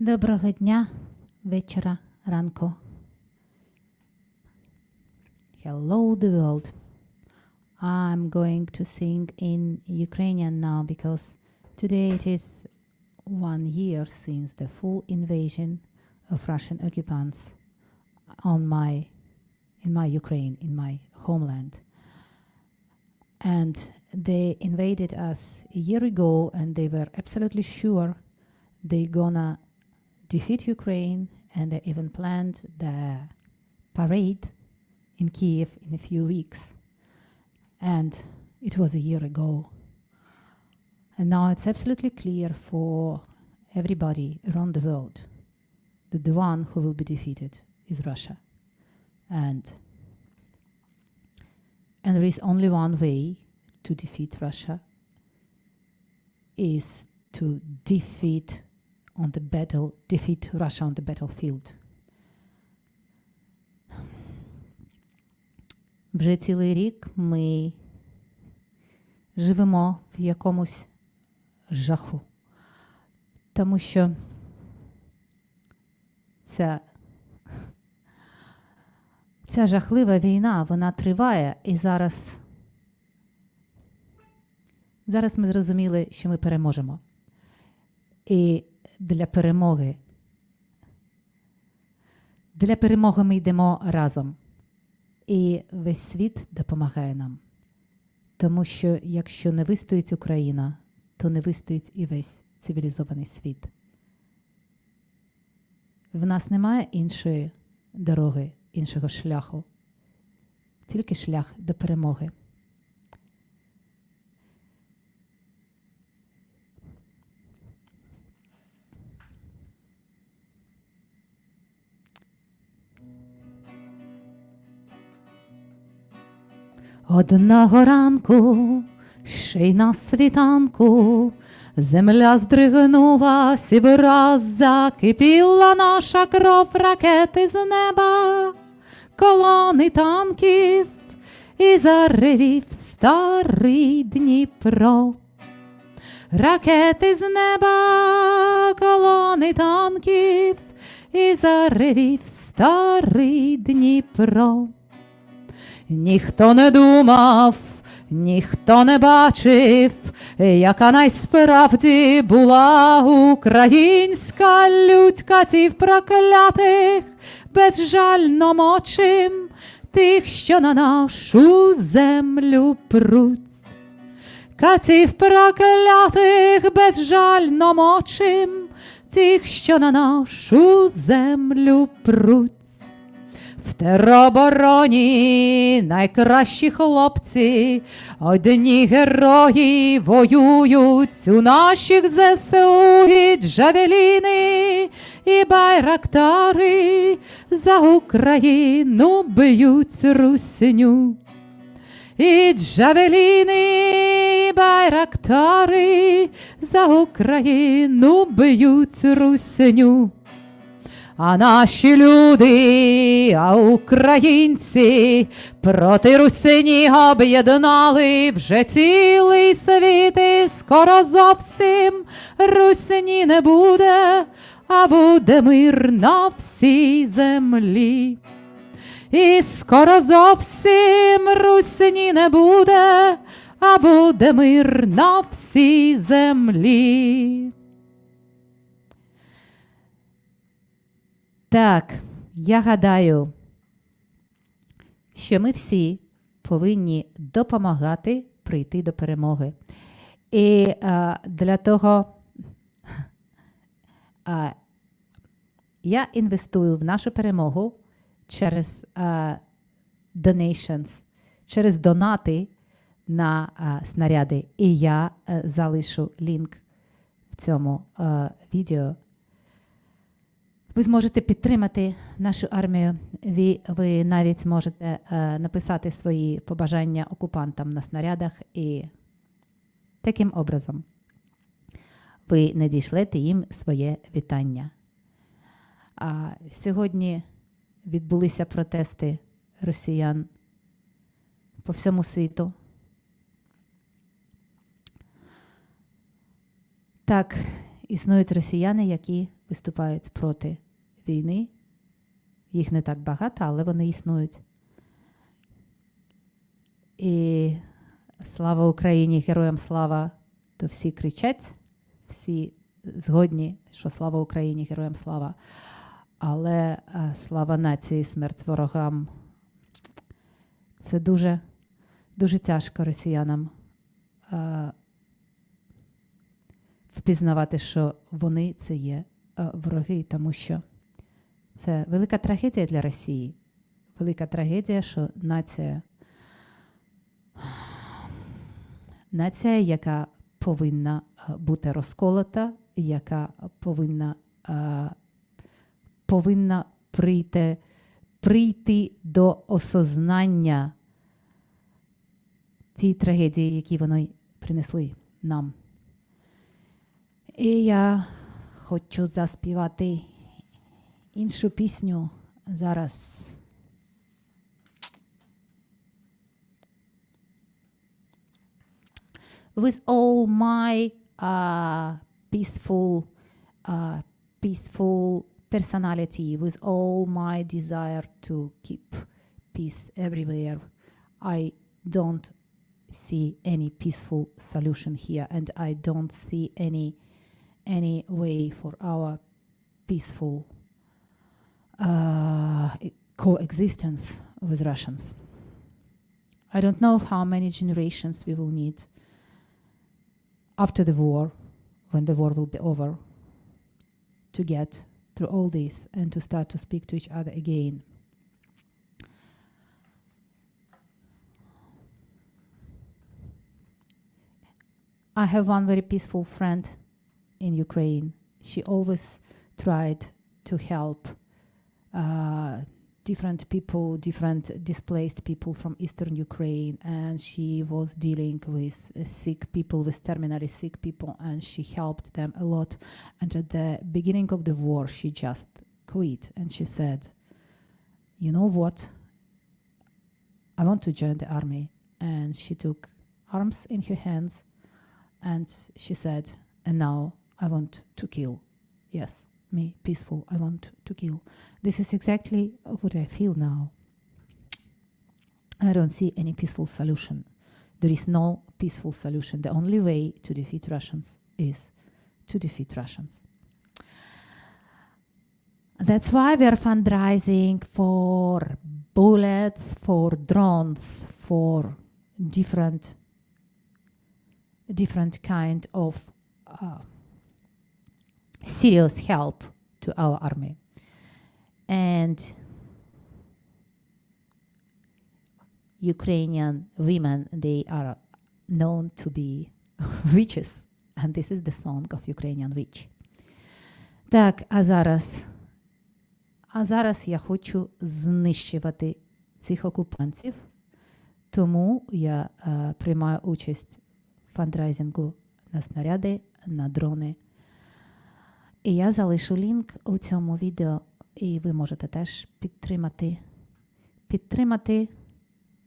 Доброго дня, вечора, ранку. Hello, the world. I'm going to sing in Ukrainian now because today it is one year since the full invasion of Russian occupants on my in my Ukraine, in my homeland. And they invaded us a year ago and they were absolutely sure they gonna defeat Ukraine and they even planned the parade in Kiev in a few weeks. And it was a year ago. And now it's absolutely clear for everybody around the world that the one who will be defeated is Russia. And and there is only one way to defeat Russia is to defeat on the battle defeat Russia on the battlefield. Вже цілий рік ми живемо в якомусь жаху, тому що ця, ця жахлива війна вона триває, і зараз, зараз ми зрозуміли, що ми переможемо. І для перемоги. Для перемоги ми йдемо разом. І весь світ допомагає нам. Тому що якщо не вистоїть Україна, то не вистоїть і весь цивілізований світ. В нас немає іншої дороги, іншого шляху, тільки шлях до перемоги. Одного ранку, ще й на світанку, земля здригнулась і враз закипіла наша кров ракети з неба, колони танків і заревів старий Дніпро. Ракети з неба, колони танків і заревів старий Дніпро. Ніхто не думав, ніхто не бачив, яка найсправді була українська лють катів проклятих, безжально мочим тих, що на нашу землю пруть. Катів проклятих безжально мочим тих, що на нашу землю пруть. В теробороні найкращі хлопці, одні герої воюють у наших ЗСУ і джавеліни і байрактари за Україну б'ють русню. І джавеліни, і байрактари за Україну б'ють русню. А наші люди, а українці проти русині об'єднали вже цілий світ, і скоро зовсім русині не буде, а буде мир на всій землі. І скоро зовсім русині не буде, а буде мир на всій землі. Так, я гадаю, що ми всі повинні допомагати прийти до перемоги. І а, для того а, я інвестую в нашу перемогу через а, donations, через донати на а, снаряди. І я а, залишу лінк в цьому а, відео. Ви зможете підтримати нашу армію. Ви, ви навіть зможете е, написати свої побажання окупантам на снарядах, і таким образом ви надішлете їм своє вітання. А сьогодні відбулися протести росіян по всьому світу. Так, існують росіяни, які виступають проти війни. Їх не так багато, але вони існують. І слава Україні, героям слава, то всі кричать, всі згодні, що слава Україні, героям слава. Але е, слава нації, смерть ворогам. Це дуже, дуже тяжко росіянам е, впізнавати, що вони це є е, вороги, тому що це велика трагедія для Росії. Велика трагедія, що нація, нація, яка повинна е, бути розколота, яка повинна, е, повинна прийти, прийти до осознання цієї трагедії, які вони принесли нам. І я хочу заспівати іншу пісню зараз. With all my uh, peaceful, uh, peaceful personality, with all my desire to keep peace everywhere, I don't see any peaceful solution here, and I don't see any any way for our peaceful uh, coexistence with Russians. I don't know how many generations we will need after the war, when the war will be over, to get through all this and to start to speak to each other again. I have one very peaceful friend in Ukraine. She always tried to help uh, different people, different displaced people from eastern Ukraine, and she was dealing with uh, sick people, with terminally sick people, and she helped them a lot. And at the beginning of the war, she just quit and she said, You know what? I want to join the army. And she took arms in her hands and she said, And now I want to kill. Yes, me, peaceful, I want to kill. This is exactly what I feel now. I don't see any peaceful solution. There is no peaceful solution. The only way to defeat Russians is to defeat Russians. That's why we are fundraising for bullets, for drones, for different different kind of uh, serious help to our army. And Ukrainian women, they are known to be witches. And this is the song of Ukrainian witch. Так, а зараз, а зараз я хочу знищувати цих окупантів, тому я е, приймаю участь в фандрайзингу на снаряди, на дрони. І я залишу лінк у цьому відео, і ви можете теж підтримати, підтримати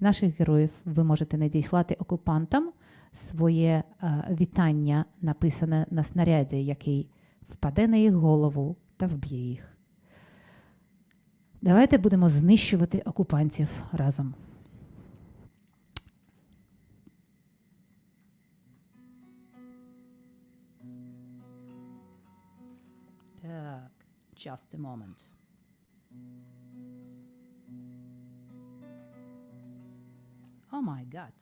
наших героїв. Ви можете надіслати окупантам своє е, вітання, написане на снаряді, який впаде на їх голову та вб'є їх. Давайте будемо знищувати окупантів разом. just a moment. Oh my god.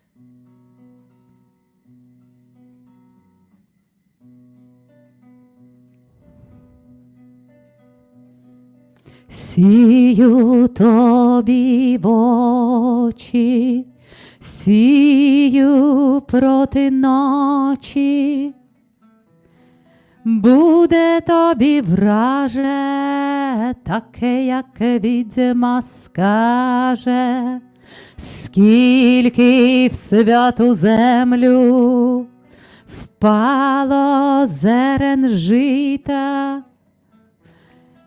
Сію тобі в очі, сію проти ночі, Буде тобі враже, таке, як відьма скаже, скільки в святу землю впало зерен жита.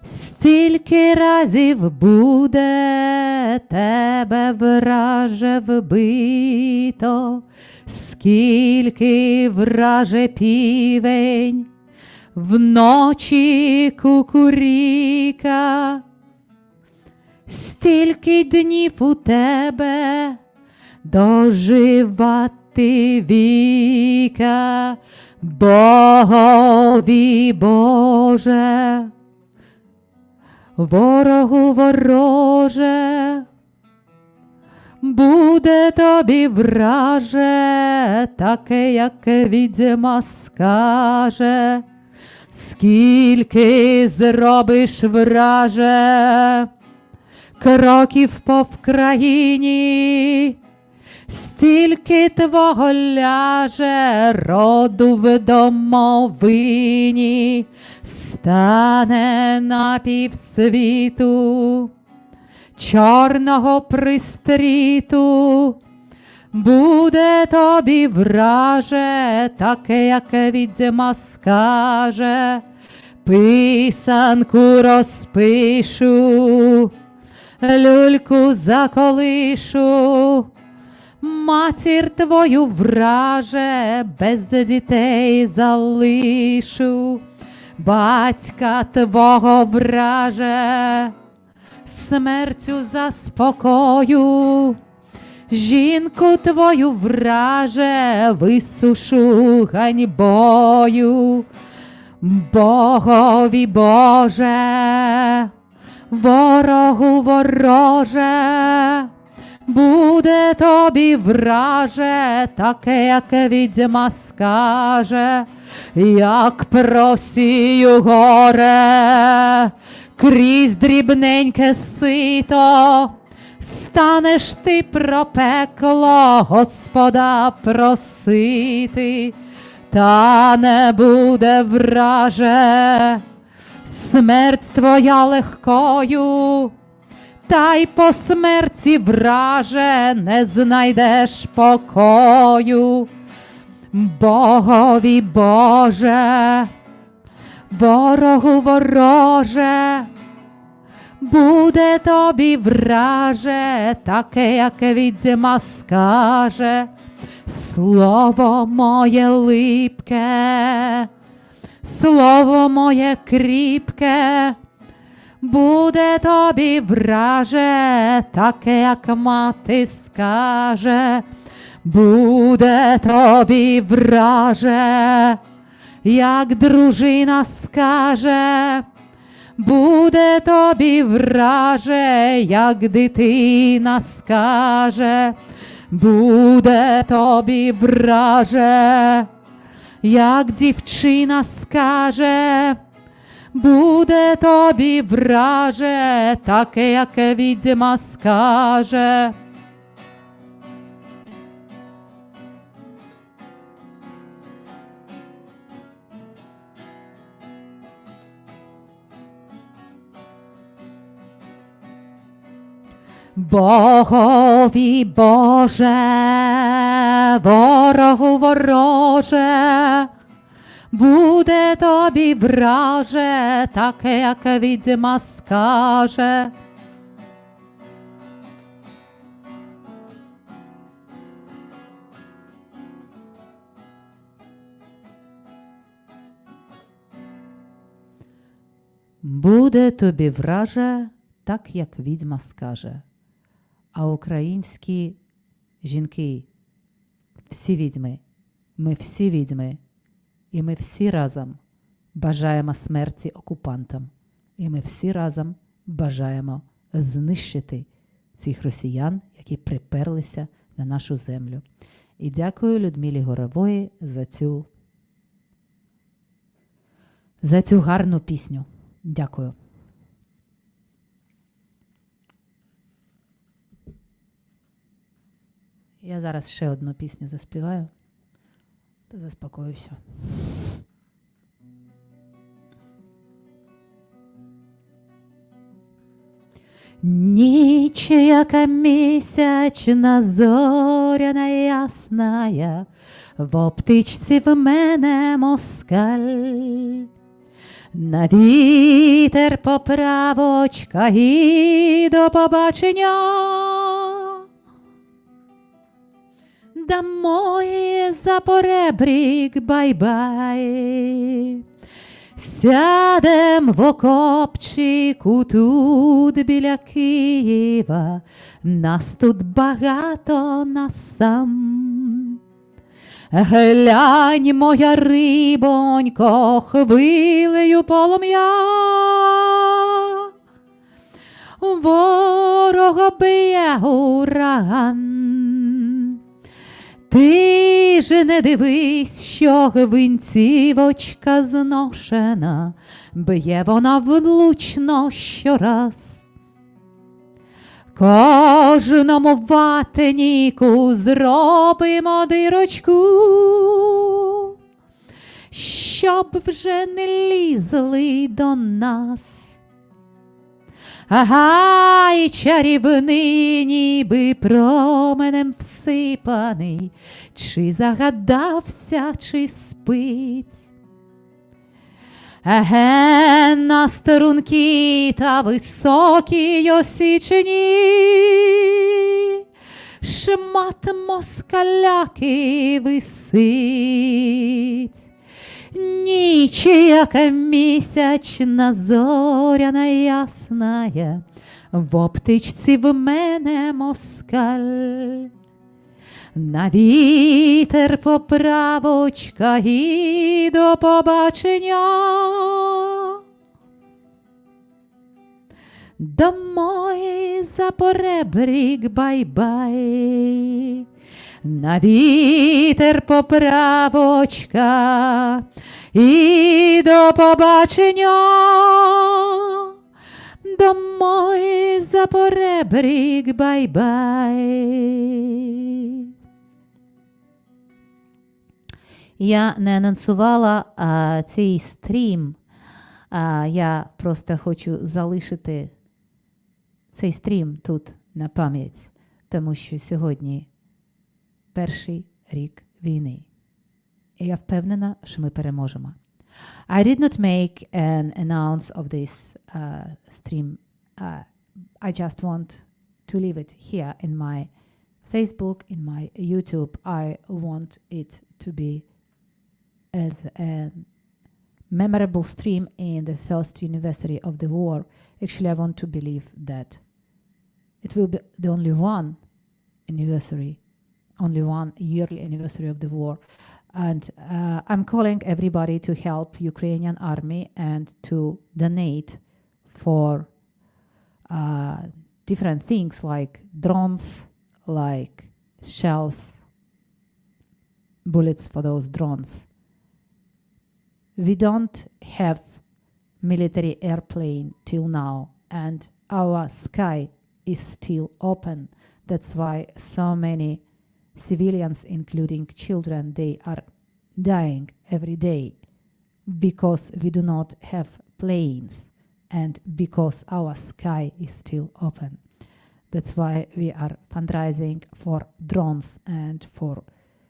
Стільки разів буде тебе враже вбито, скільки враже півень вночі кукуріка, стільки днів у тебе доживати віка, Богові Боже, ворогу вороже, буде тобі враже, таке, як відьма скаже, скільки зробиш враже, кроків по Вкраїні, стільки твого ляже роду в домовині, стане на півсвіту чорного пристріту, буде тобі враже, таке, як відьма скаже, писанку розпишу, люльку заколишу, матір твою враже, без дітей залишу, батька твого враже смертю заспокою, жінку твою враже, висушу ганьбою, Богові Боже, ворогу вороже, буде тобі враже, таке, як відьма скаже, як просію горе крізь дрібненьке сито, станеш ти про пекло, Господа просити, та не буде враже, смерть твоя легкою, та й по смерті враже не знайдеш покою. Богові Боже ворогу вороже, буде тобі враже, таке, як відьма скаже, слово моє липке, слово моє кріпке, буде тобі враже, таке, як мати скаже, буде тобі враже як дружина скаже, буде тобі враже, як дитина скаже, буде тобі враже, як дівчина скаже, буде тобі враже, таке, як відьма скаже. Богові Боже, ворогу вороже, буде тобі враже, таке, як відьма скаже. Буде тобі враже, так як відьма скаже. А українські жінки, всі відьми, ми всі відьми, і ми всі разом бажаємо смерті окупантам, і ми всі разом бажаємо знищити цих росіян, які приперлися на нашу землю. І дякую Людмилі Горової за цю, за цю гарну пісню. Дякую. Я зараз ще одну пісню заспіваю та заспокоюся. Ніч, яка місячна зоряна ясная, в оптичці в мене москаль. На вітер поправочка і до побачення. Домой за поребрік бай-бай. Сядем в окопчику тут біля Києва, нас тут багато нас сам. Глянь, моя рибонько, хвилею полум'я. Ворога б'є ураган. Ти ж не дивись, що гвинцівочка зношена, б'є вона влучно щораз. Кожному ватеніку зробимо дирочку, щоб вже не лізли до нас. Ага, і чарівний, ніби променем всипаний, чи загадався, чи спить. Еге, на струнки та високі осічені, шмат москаляки висить. Ніч, яка місячна зоряна ясная, в оптичці в мене москаль. На вітер поправочка і до побачення. Домой за поребрік бай-бай. На вітер поправочка і до побачення. Домой за поребрік бай-бай. Я не анонсувала а, цей стрім. А, я просто хочу залишити цей стрім тут на пам'ять, тому що сьогодні перший рік війни. І я впевнена, що ми переможемо. I did not make an announce of this uh, stream. Uh, I just want to leave it here in my Facebook, in my YouTube. I want it to be as a memorable stream in the first anniversary of the war. Actually, I want to believe that it will be the only one anniversary, only one yearly anniversary of the war. And uh, I'm calling everybody to help Ukrainian army and to donate for uh, different things like drones, like shells, bullets for those drones. We don't have military airplane till now, and our sky is still open. That's why so many civilians, including children, they are dying every day because we do not have planes and because our sky is still open. That's why we are fundraising for drones and for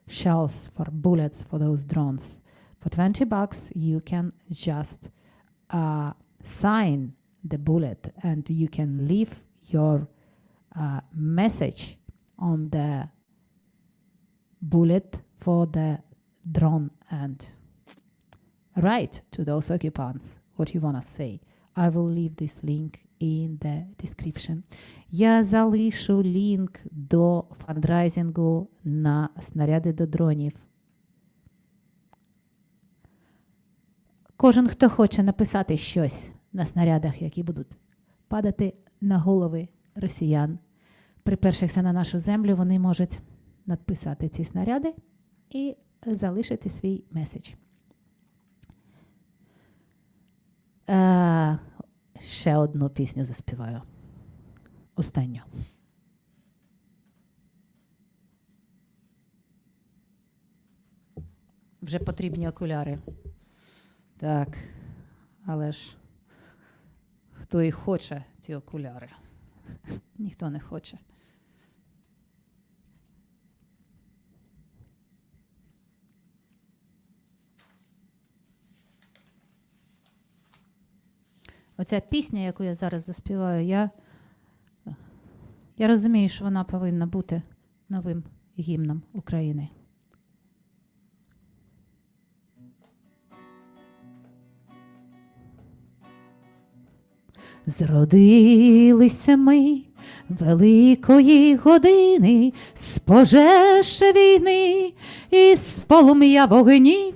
shells, for bullets for those drones. For 20 bucks, you can just uh, sign the bullet and you can leave your uh, message on the bullet for the drone and write to those occupants what you want to say. I will leave this link in the description. Я залишу лінк до фандрайзингу на снаряди до дронів. Кожен, хто хоче написати щось на снарядах, які будуть падати на голови росіян, припершихся на нашу землю, вони можуть надписати ці снаряди і залишити свій меседж. Е, ще одну пісню заспіваю. Останню. Вже потрібні окуляри. Так, але ж хто і хоче ці окуляри? Ніхто не хоче. Оця пісня, яку я зараз заспіваю, я, я розумію, що вона повинна бути новим гімном України. Зродилися ми великої години, з пожеж війни і з полум'я вогнів,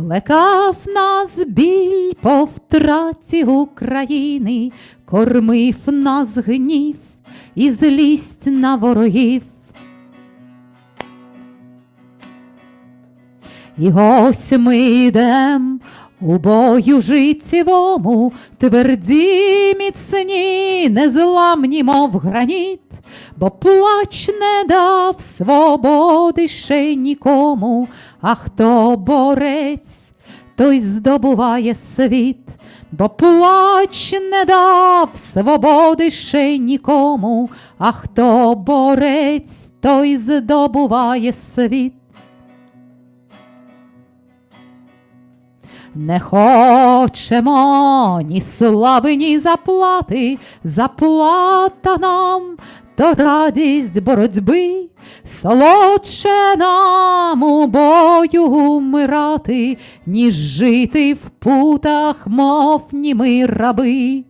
плекав нас біль по втраті України, кормив нас гнів і злість на ворогів. І ось ми йдем у бою життєвому, тверді міцні, незламні, мов граніт, бо плач не дав свободи ще нікому, а хто борець, той здобуває світ, бо плач не дав свободи ще нікому, а хто борець, той здобуває світ. Не хочемо ні слави, ні заплати, заплата нам то радість боротьби, солодше нам у бою умирати, ніж жити в путах, мов німи раби,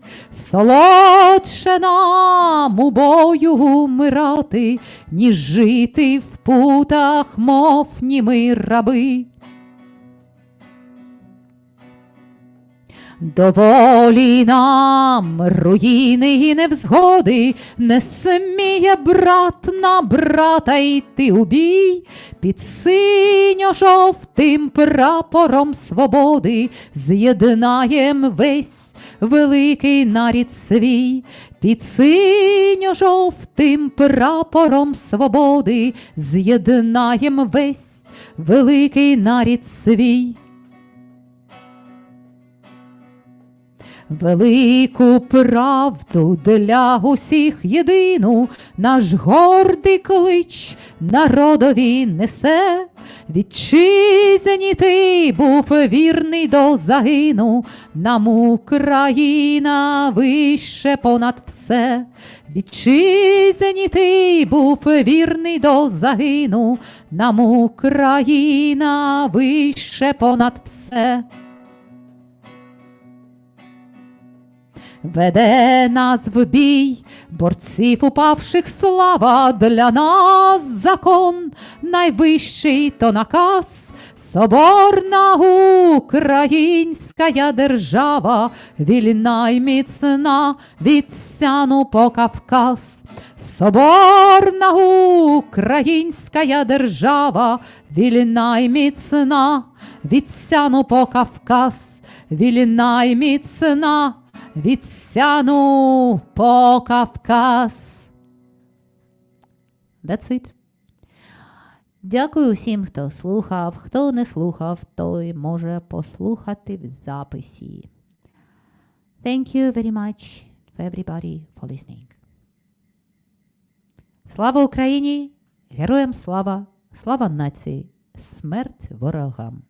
солодше нам у бою умирати, ніж жити в путах, мов німи раби. Доволі нам руїни і невзгоди, не сміє брат на брата йти у бій, під синьо-жовтим прапором свободи з'єднаєм весь великий нарід свій, під синьо-жовтим прапором свободи з'єднаєм весь великий нарід свій. Велику правду для усіх єдину, наш гордий клич народові несе. Вітчизні ти був вірний до загину, нам Україна вище понад все. Вітчизні ти був вірний до загину, нам Україна вище понад все. Веде нас в бій, борців упавших слава для нас закон, найвищий то наказ, соборна українська держава, вільна й міцна від сяну по Кавказ. Соборна українська держава, вільна й міцна від сяну по Кавказ, вільна й міцна від сяну по Кавказ. That's it. Дякую всім, хто слухав. Хто не слухав, той може послухати в записі. Thank you very much for everybody for listening. Слава Україні! Героям слава! Слава нації! Смерть ворогам!